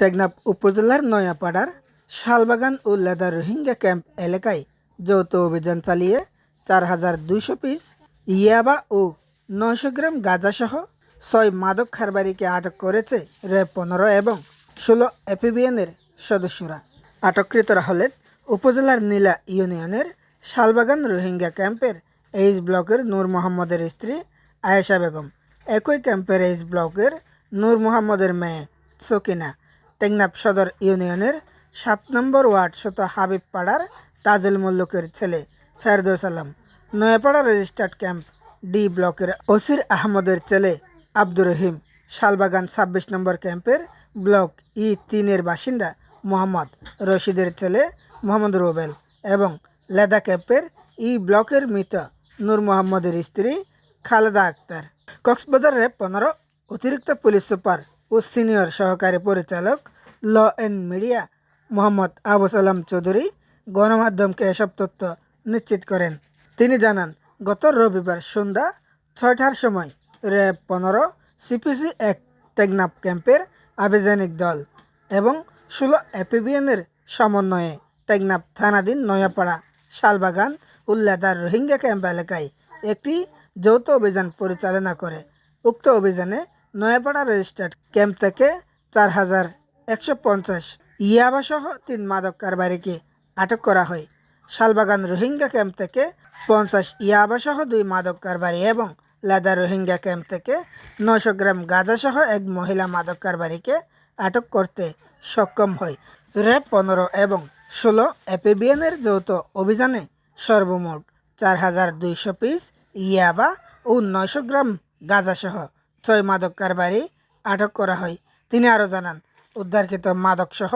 টেকনাফ উপজেলার নয়াপাড়ার শালবাগান ও লেদার রোহিঙ্গা ক্যাম্প এলাকায় যৌথ অভিযান চালিয়ে চার হাজার দুইশো পিস ইয়াবা ও নয়শো গ্রাম গাঁজাসহ ছয় মাদক খারবারিকে আটক করেছে র্যাব পনেরো এবং ষোলো এপিবিএনের সদস্যরা। আটককৃতরা হলেন উপজেলার নীলা ইউনিয়নের শালবাগান রোহিঙ্গা ক্যাম্পের এইচ ব্লকের নূর মোহাম্মদের স্ত্রী আয়েশা বেগম। একই ক্যাম্পের এইচ ব্লকের নূর মোহাম্মদের মেয়ে সকিনা। টেকনাফ সদর ইউনিয়নের সাত নম্বর ওয়ার্ড শত হাবিব পাড়ার তাজুল মল্লুকের ছেলে Ferdous Alam. Nayapara registered camp D ব্লকের ওসির আহমদের ছেলে আব্দুর রহিম। শালবাগান ছাব্বিশ নম্বর ক্যাম্পের ব্লক ই তিনের বাসিন্দা মোহাম্মদ রশিদের ছেলে মোহাম্মদ রুবেল এবং লেদা ক্যাম্পের ই ব্লকের মৃত নূর মোহাম্মদের স্ত্রী খালেদা আক্তার। কক্সবাজার র্যাব পনেরো, অতিরিক্ত পুলিশ সুপার ও সিনিয়র সহকারী পরিচালক law and media Mohammad Abu Salam Chowdhury গণমাধ্যমকে এসব তথ্য নিশ্চিত করেন। তিনি জানান, গত রবিবার সন্ধ্যা ছয়টার সময় র্যাব পনেরো সিপিসি এক টেকনাফ ক্যাম্পের আভিযানিক দল এবং ষোলো এপিবিএনের সমন্বয়ে টেকনাফ থানাধীন নয়াপাড়া শালবাগান উল্লাদার রোহিঙ্গা ক্যাম্প এলাকায় একটি যৌথ অভিযান পরিচালনা করে। উক্ত অভিযানে নয়াপাড়া রেজিস্টার্ড ক্যাম্প থেকে চার হাজার একশো পঞ্চাশ ইয়াবাসহ তিন মাদক কারবারিকে আটক করা হয়। শালবাগান রোহিঙ্গা ক্যাম্প থেকে পঞ্চাশ ইয়াবাসহ দুই মাদক কারবারি এবং লাদা রোহিঙ্গা ক্যাম্প থেকে নশো গ্রাম গাঁজাসহ এক মহিলা মাদক কারবারিকে আটক করতে সক্ষম হয়। র্যাব পনেরো এবং ষোলো এপিবিএনের যৌথ অভিযানে সর্বমোট চার হাজার দুইশো পিস ইয়াবা ও নয়শো গ্রাম গাঁজাসহ ছয় মাদক কারবারি আটক করা হয়। তিনি আরও জানান, উদ্ধারকৃত মাদকসহ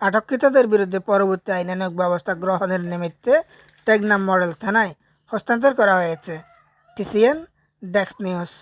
আটককৃতদের বিরুদ্ধে পরবর্তী আইনানুক ব্যবস্থা গ্রহণের নিমিত্তে টেকনাম মডেল থানায় হস্তান্তর করা হয়েছে। টিসিএন, ডেক্স নিউজ।